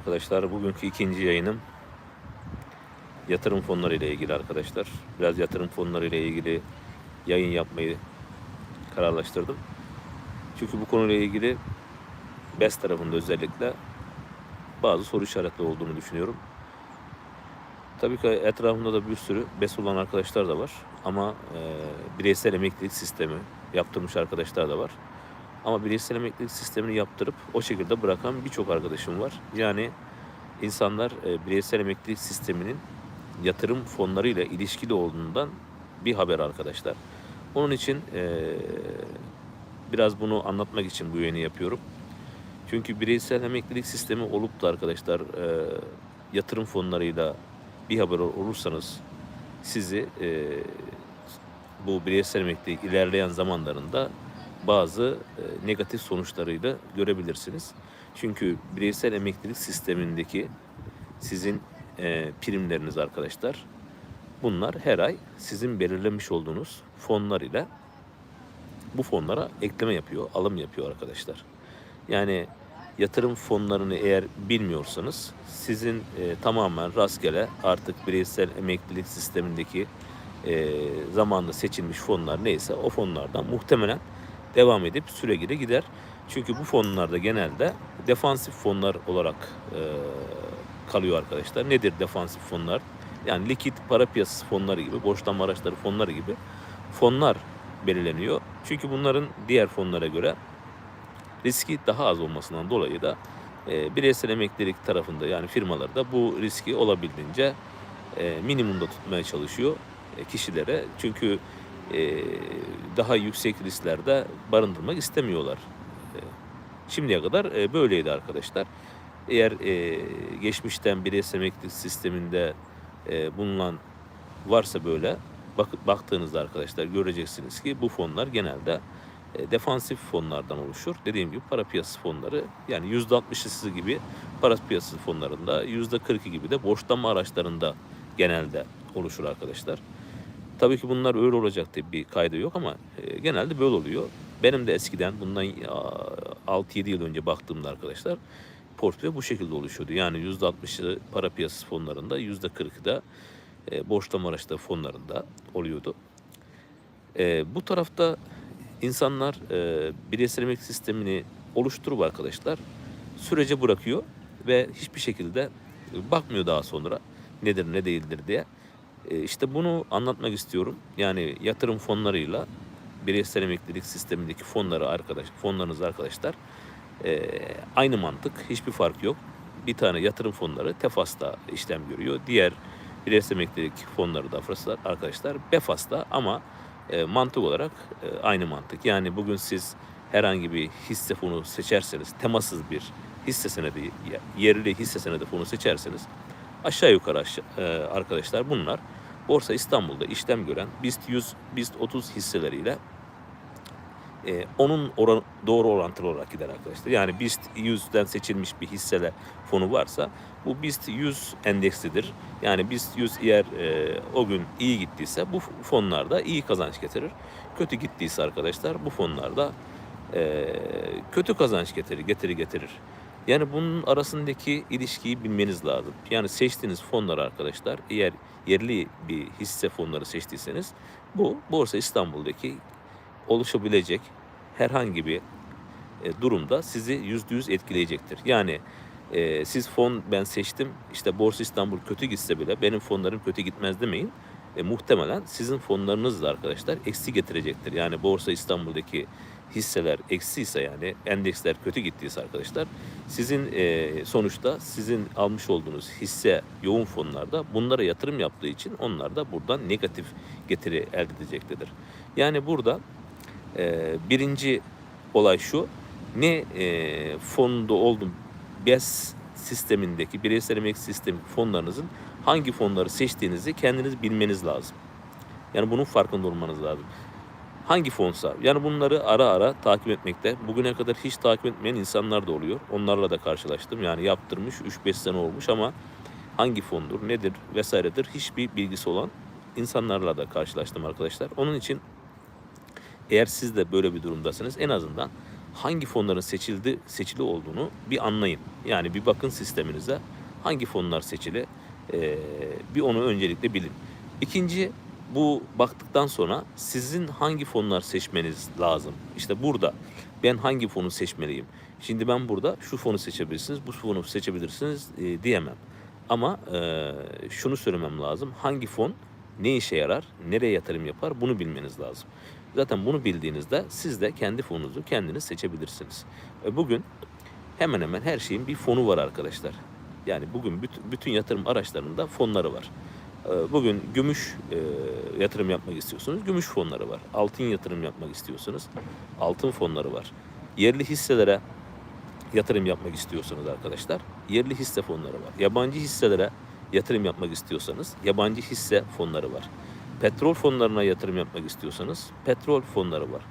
Arkadaşlar bugünkü ikinci yayınım yatırım fonları ile ilgili arkadaşlar. Biraz yatırım fonları ile ilgili yayın yapmayı kararlaştırdım. Çünkü bu konuyla ilgili BES tarafında özellikle bazı soru işaretli olduğunu düşünüyorum. Tabii ki etrafımda da bir sürü BES olan arkadaşlar da var. Ama e, bireysel emeklilik sistemi yaptırmış arkadaşlar da var. Ama bireysel emeklilik sistemini yaptırıp o şekilde bırakan birçok arkadaşım var. Yani insanlar e, bireysel emeklilik sisteminin yatırım fonlarıyla ilişkili olduğundan bir haber arkadaşlar. Onun için e, biraz bunu anlatmak için bu yayını yapıyorum. Çünkü bireysel emeklilik sistemi olup da arkadaşlar e, yatırım fonlarıyla bir haber ol- olursanız sizi bu bireysel emeklilik ilerleyen zamanlarında bazı e, negatif sonuçlarıyla görebilirsiniz. Çünkü bireysel emeklilik sistemindeki sizin e, primleriniz arkadaşlar bunlar her ay sizin belirlemiş olduğunuz fonlar ile bu fonlara ekleme yapıyor, alım yapıyor arkadaşlar. Yani yatırım fonlarını eğer bilmiyorsanız sizin e, tamamen rastgele artık bireysel emeklilik sistemindeki e, zamanla seçilmiş fonlar neyse o fonlardan muhtemelen devam edip süre geri gider. Çünkü bu fonlarda genelde defansif fonlar olarak e, kalıyor arkadaşlar. Nedir defansif fonlar? Yani likit para piyasası fonları gibi, borçlanma araçları fonları gibi fonlar belirleniyor. Çünkü bunların diğer fonlara göre riski daha az olmasından dolayı da e, bireysel emeklilik tarafında yani firmalar da bu riski olabildiğince e, minimumda tutmaya çalışıyor e, kişilere. Çünkü daha yüksek risklerde barındırmak istemiyorlar. E, şimdiye kadar e, böyleydi arkadaşlar. Eğer e, geçmişten bireysel emeklilik sisteminde e, bulunan varsa böyle bak, baktığınızda arkadaşlar göreceksiniz ki bu fonlar genelde e, defansif fonlardan oluşur. Dediğim gibi para piyasası fonları yani %60'lısı gibi para piyasası fonlarında %40'ı gibi de borçlanma araçlarında genelde oluşur arkadaşlar. Tabii ki bunlar öyle olacak diye bir kaydı yok ama e, genelde böyle oluyor. Benim de eskiden bundan a, 6-7 yıl önce baktığımda arkadaşlar portföy bu şekilde oluşuyordu. Yani %60'ı para piyasası fonlarında, %40'ı da e, borçlama araçları fonlarında oluyordu. E, bu tarafta insanlar e, bireysel emeklilik sistemini oluşturup arkadaşlar sürece bırakıyor ve hiçbir şekilde bakmıyor daha sonra nedir ne değildir diye. E, işte bunu anlatmak istiyorum. Yani yatırım fonlarıyla bireysel emeklilik sistemindeki fonları arkadaş fonlarınız arkadaşlar e, aynı mantık hiçbir fark yok. Bir tane yatırım fonları TEFAS'ta işlem görüyor. Diğer bireysel emeklilik fonları da arkadaşlar- BEFAS'ta ama e, mantık olarak aynı mantık. Yani bugün siz herhangi bir hisse fonu seçerseniz temasız bir hisse senedi yerli hisse senedi fonu seçerseniz aşağı yukarı aşağı, arkadaşlar bunlar Borsa İstanbul'da işlem gören BIST 100, BIST 30 hisseleriyle e, onun oran, doğru orantılı olarak gider arkadaşlar. Yani BIST 100'den seçilmiş bir hissele fonu varsa bu BIST 100 endekslidir. Yani BIST 100 eğer e, o gün iyi gittiyse bu fonlarda iyi kazanç getirir. Kötü gittiyse arkadaşlar bu fonlarda e, kötü kazanç getirir, getiri getirir. Yani bunun arasındaki ilişkiyi bilmeniz lazım. Yani seçtiğiniz fonlar arkadaşlar eğer yerli bir hisse fonları seçtiyseniz bu Borsa İstanbul'daki oluşabilecek herhangi bir e, durumda sizi yüzde yüz etkileyecektir. Yani e, siz fon ben seçtim işte Borsa İstanbul kötü gitse bile benim fonlarım kötü gitmez demeyin. E, muhtemelen sizin fonlarınız da arkadaşlar eksi getirecektir. Yani Borsa İstanbul'daki hisseler eksiyse yani endeksler kötü gittiyse arkadaşlar sizin e, sonuçta sizin almış olduğunuz hisse yoğun fonlarda bunlara yatırım yaptığı için onlar da buradan negatif getiri elde edecektedir. Yani burada e, birinci olay şu ne e, fonda oldum BES sistemindeki bireysel emeklilik sistemi fonlarınızın hangi fonları seçtiğinizi kendiniz bilmeniz lazım. Yani bunun farkında olmanız lazım. Hangi fonsa? Yani bunları ara ara takip etmekte. Bugüne kadar hiç takip etmeyen insanlar da oluyor. Onlarla da karşılaştım. Yani yaptırmış 3-5 sene olmuş ama hangi fondur, nedir vesairedir hiçbir bilgisi olan insanlarla da karşılaştım arkadaşlar. Onun için eğer siz de böyle bir durumdasınız en azından hangi fonların seçildi seçili olduğunu bir anlayın. Yani bir bakın sisteminize hangi fonlar seçili e, bir onu öncelikle bilin. İkinci bu baktıktan sonra sizin hangi fonlar seçmeniz lazım. İşte burada ben hangi fonu seçmeliyim. Şimdi ben burada şu fonu seçebilirsiniz, bu fonu seçebilirsiniz e, diyemem. Ama e, şunu söylemem lazım. Hangi fon ne işe yarar, nereye yatırım yapar bunu bilmeniz lazım. Zaten bunu bildiğinizde siz de kendi fonunuzu kendiniz seçebilirsiniz. E, bugün hemen hemen her şeyin bir fonu var arkadaşlar. Yani bugün bütün, yatırım araçlarında fonları var. E, Bugün gümüş e, yatırım yapmak istiyorsunuz, gümüş fonları var. Altın yatırım yapmak istiyorsunuz, altın fonları var. Yerli hisselere yatırım yapmak istiyorsanız arkadaşlar, yerli hisse fonları var. Yabancı hisselere yatırım yapmak istiyorsanız, yabancı hisse fonları var. Petrol fonlarına yatırım yapmak istiyorsanız, petrol fonları var.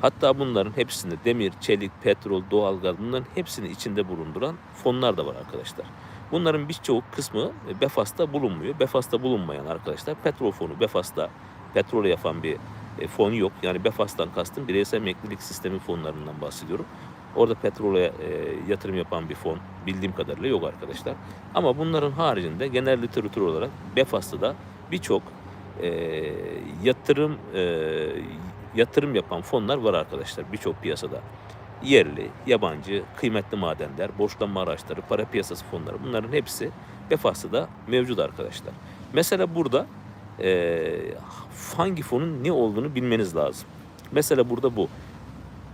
Hatta bunların hepsinde demir, çelik, petrol, doğalgaz bunların hepsini içinde bulunduran fonlar da var arkadaşlar. Bunların birçok kısmı Befas'ta bulunmuyor. Befas'ta bulunmayan arkadaşlar petrol fonu Befas'ta petrol yapan bir e, fon yok. Yani Befas'tan kastım bireysel emeklilik sistemi fonlarından bahsediyorum. Orada petrole e, yatırım yapan bir fon bildiğim kadarıyla yok arkadaşlar. Ama bunların haricinde genel literatür olarak Befas'ta da birçok e, yatırım e, yatırım yapan fonlar var arkadaşlar birçok piyasada. Yerli, yabancı, kıymetli madenler, borçlanma araçları, para piyasası fonları bunların hepsi Befas'ta da mevcut arkadaşlar. Mesela burada e, hangi fonun ne olduğunu bilmeniz lazım. Mesela burada bu.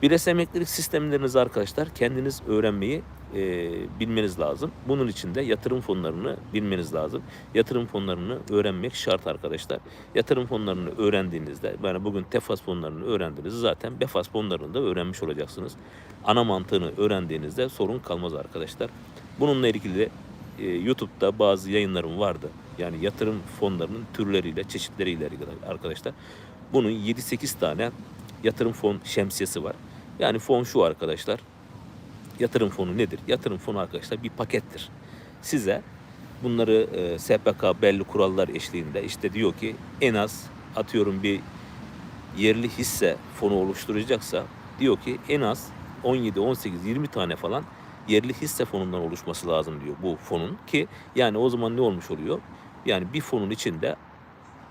Bireysel emeklilik sistemlerinizi arkadaşlar kendiniz öğrenmeyi e, bilmeniz lazım. Bunun için de yatırım fonlarını bilmeniz lazım. Yatırım fonlarını öğrenmek şart arkadaşlar. Yatırım fonlarını öğrendiğinizde, yani bugün TEFAS fonlarını öğrendiğinizde zaten BEFAS fonlarını da öğrenmiş olacaksınız. Ana mantığını öğrendiğinizde sorun kalmaz arkadaşlar. Bununla ilgili de, e, YouTube'da bazı yayınlarım vardı. Yani yatırım fonlarının türleriyle, çeşitleriyle arkadaşlar. Bunun 7-8 tane yatırım fon şemsiyesi var. Yani fon şu arkadaşlar. Yatırım fonu nedir? Yatırım fonu arkadaşlar bir pakettir. Size bunları e, SPK belli kurallar eşliğinde işte diyor ki en az atıyorum bir yerli hisse fonu oluşturacaksa diyor ki en az 17, 18, 20 tane falan yerli hisse fonundan oluşması lazım diyor bu fonun ki yani o zaman ne olmuş oluyor? Yani bir fonun içinde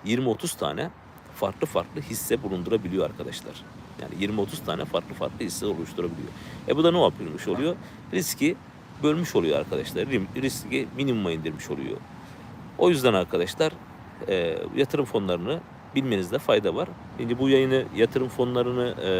20-30 tane farklı farklı hisse bulundurabiliyor arkadaşlar. Yani 20-30 tane farklı farklı hisse oluşturabiliyor. E bu da ne yapılmış oluyor? Riski bölmüş oluyor arkadaşlar. Riski minimuma indirmiş oluyor. O yüzden arkadaşlar e, yatırım fonlarını bilmenizde fayda var. Şimdi bu yayını yatırım fonlarını e,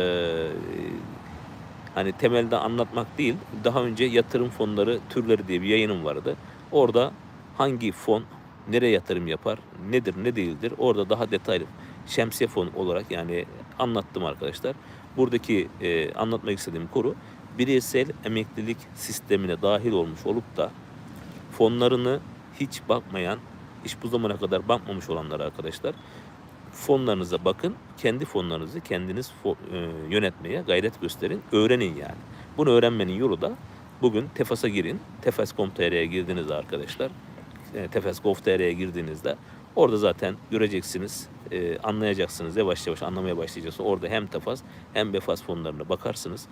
hani temelde anlatmak değil, daha önce yatırım fonları türleri diye bir yayınım vardı. Orada hangi fon nereye yatırım yapar, nedir ne değildir orada daha detaylı şemsiye fon olarak yani anlattım arkadaşlar. Buradaki e, anlatmak istediğim konu bireysel emeklilik sistemine dahil olmuş olup da fonlarını hiç bakmayan, hiç bu zamana kadar bakmamış olanlar arkadaşlar fonlarınıza bakın. Kendi fonlarınızı kendiniz fo- e, yönetmeye gayret gösterin. Öğrenin yani. Bunu öğrenmenin yolu da bugün Tefas'a girin. Tefas.com.tr'ye girdiğinizde arkadaşlar e, Tefes.gov.tr'ye girdiğinizde orada zaten göreceksiniz, e, anlayacaksınız. Yavaş yavaş anlamaya başlayacaksınız. Orada hem Tefas hem Befas fonlarına bakarsınız.